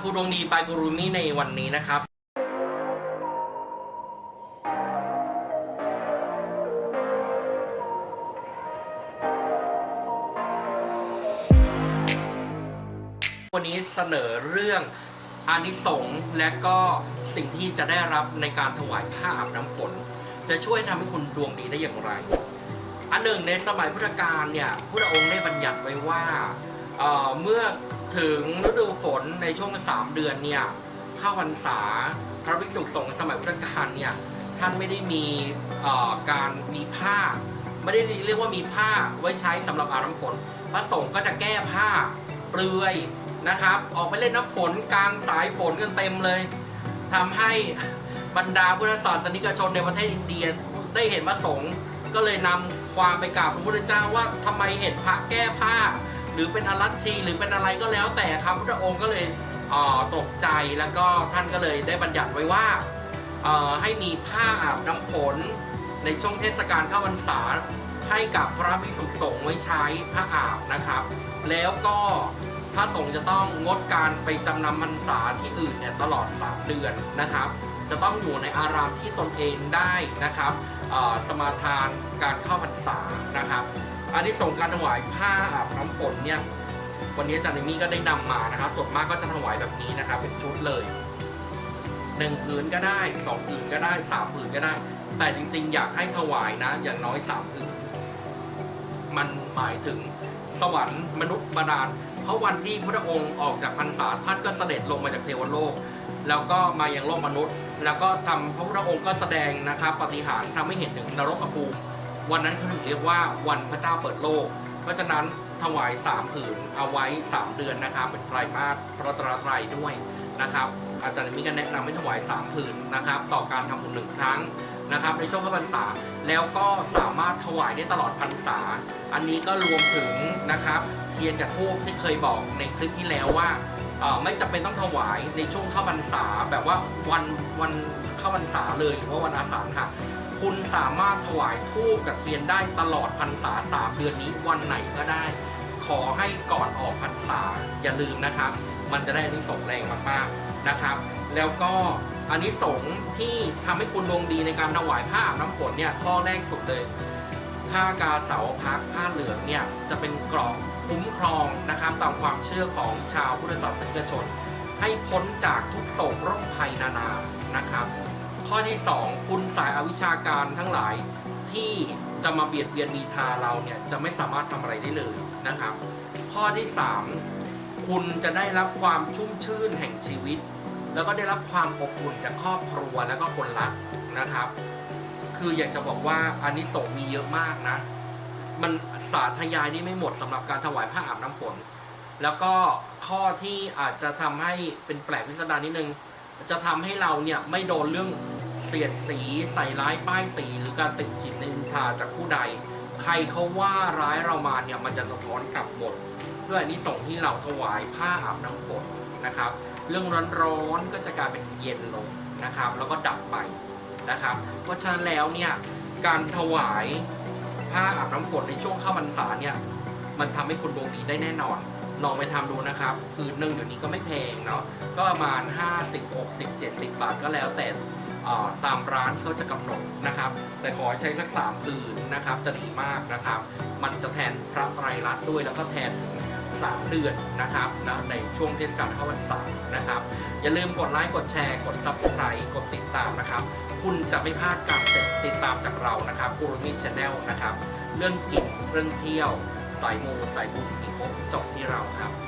ทูดวงดีไปกูรูมี่ในวันนี้นะครับ วันนี้เสนอเรื่องอานิสงส์และก็สิ่งที่จะได้รับในการถวายผ้าอาบน้ำฝน จะช่วยทำให้คุณดวงดีได้อย่างไร อันหนึ่งในสมัยพุทธกาลเนี่ยพระองค์ได้บัญญัติไว้ว่า เอ่อเมื่อถึงฤดูฝนในช่วงสามเดือนเนี่ยเข้าพรรษาพระภิกษุสงฆ์สมัยพุทธกาลเนี่ยท่านไม่ได้มีการมีผ้า ไม่ได้เรียกว่ามีผ้าไว้ใช้สำหรับอาบน้ำฝน พระสงฆ์ก็จะแก้ผ้าเปลือยนะครับ ออกไปเล่นน้ำฝนกลางสายฝนกันเต็มเลยทำให้บรรดาพุทธศาสนิกชนในประเทศอินเดียได้เห็นพระสงฆ์ก็เลยนำความไปกราบพระพุทธเจ้าว่าทำไมเห็นพระแก้ผ้า หรือเป็นอรัชชีหรือเป็นอะไรก็แล้วแต่ครับพระองค์ก็เลยเตกใจแล้วก็ท่านก็เลยได้บัญญัติไว้ว่าให้มีผ้าอาบน้ำฝน ในช่วงเทศกาลข้าวพรรษาให้กับพระภิกษุสงฆ์ไว้ใช้ผ้าอาบนะครับ แล้วก็พระสงฆ์จะต้องงดการไปจำนำพรรษาที่อื่นเนี่ยตลอด 3 เดือนนะครับ จะต้องอยู่ในอารามที่ตนเองได้นะครับสมาทานการเข้าพรรษานะครับ อันนี้ส่งการถวายผ้าอาบน้ำฝนเนี่ยวันนี้อาจารย์เอมี่ก็ได้นำมานะครับ ส่วนมากก็จะถวายแบบนี้นะครับเป็นชุดเลยหนึ่งผืนก็ได้สองผืนก็ได้สามผืนก็ได้ แต่จริง ๆ อยากให้ถวายนะ อย่างน้อยสามผืนมันหมายถึงสวรรค์มนุษย์บาดาลเพราะวันที่พระองค์ออกจากพรรษาท่านก็เสด็จลงมาจากเทวโลก แล้วก็มายังโลกมนุษย์ แล้วก็ทำพระพุทธองค์ก็แสดงนะครับปฏิหารย์ทำให้เห็นถึงนรกภูมิ วันนั้นเขาถึงเรียกว่าวันพระเจ้าเปิดโลก เพราะฉะนั้นถวายสามผืนเอาไว้ 3 เดือนนะครับเป็นไตรมาสพระตราไตรด้วยนะครับอาจารย์มีก็แนะนำให้ถวาย3ผืนนะครับ ต่อการทำบุญหนึ่งครั้งนะครับ ในช่วงเข้าพรรษาแล้วก็สามารถถวายได้ตลอดพรรษา อันนี้ก็รวมถึงนะครับเทียนกับทูบที่เคยบอกในคลิปที่แล้วว่าไม่จำเป็นต้องถวายในช่วงเข้าพรรษาแบบว่าวันวันเข้าพรรษาเลยหรือว่าวันอาสาฬหะ คุณสามารถถวายทูบกับเทียนได้ตลอดพรรษาสามเดือนนี้วันไหนก็ได้ ขอให้ก่อนออกพรรษาอย่าลืมนะครับ มันจะได้อานิสงส์แรงมากๆนะครับ แล้วก็อานิสงส์ที่ทำให้คุณดวงดีในการถวายผ้าน้ำฝนเนี่ยข้อแรกสุดเลยผ้ากาเสาวพักผ้าเหลืองเนี่ยจะเป็นกรอบคุ้มครองนะครับตามความเชื่อของชาวพุทธศาสนิกชน ให้พ้นจากทุกโศกโรคภัยนานานะครับ ข้อที่2คุณสายอวิชาการทั้งหลายที่จะมาเบียดเบียนมีทาเราเนี่ยจะไม่สามารถทำอะไรได้เลยนะครับ ข้อที่ 3 คุณจะได้รับความชุ่มชื่นแห่งชีวิต แล้วก็ได้รับความอบอุ่นจากครอบครัวแล้วก็คนรักนะครับ คืออยากจะบอกว่าอันนี้สงส์มีเยอะมากนะ มันสาธยายนี่ไม่หมดสำหรับการถวายผ้าอาบน้ำฝน แล้วก็ข้อที่อาจจะทำให้เป็นแปลกพิสดารนิดนึง จะทำให้เราเนี่ยไม่โดนเรื่องเสียดสีใส่ร้ายป้ายสีหรือการติดจิตนินทาจากผู้ใด ใครเขาว่าร้ายเรามาเนี่ยมันจะสะท้อนกลับหมดด้วยอันนี้ส่งส์ที่เราถวายผ้าอาบน้ำฝนนะครับ เรื่องร้อนๆก็จะกลายเป็นเย็นลงนะครับ แล้วก็ดับไปนะครับ เพราะฉะนั้นแล้วเนี่ยการถวายผ้าอาบน้ำฝนในช่วงเข้าพรรษาเนี่ยมันทำให้คุณดวงดีได้แน่นอน ลองไปทำดูนะครับ คือหนึ่งเดี๋ยวนี้ก็ไม่แพงเนาะก็ประมาณ 50 60 70 บาทก็แล้วแต่ตามร้านเขาจะกำหนดนะครับ แต่ขอใช้สักสามผืนนะครับ จะดีมากนะครับ มันจะแทนพระไตรลักษณ์ด้วยแล้วก็แทนถึง3เดือนนะครับนะในช่วงเทศกาลเข้าพรรษานะครับ อย่าลืมกดไลค์กดแชร์กด Subscribe กดติดตามนะครับ คุณจะไม่พลาดการติดตามจากเรานะครับกูรูมิชแนลนะครับ เรื่องกินเรื่องเที่ยว สายมูสายบุญมีครบจบที่เราครับ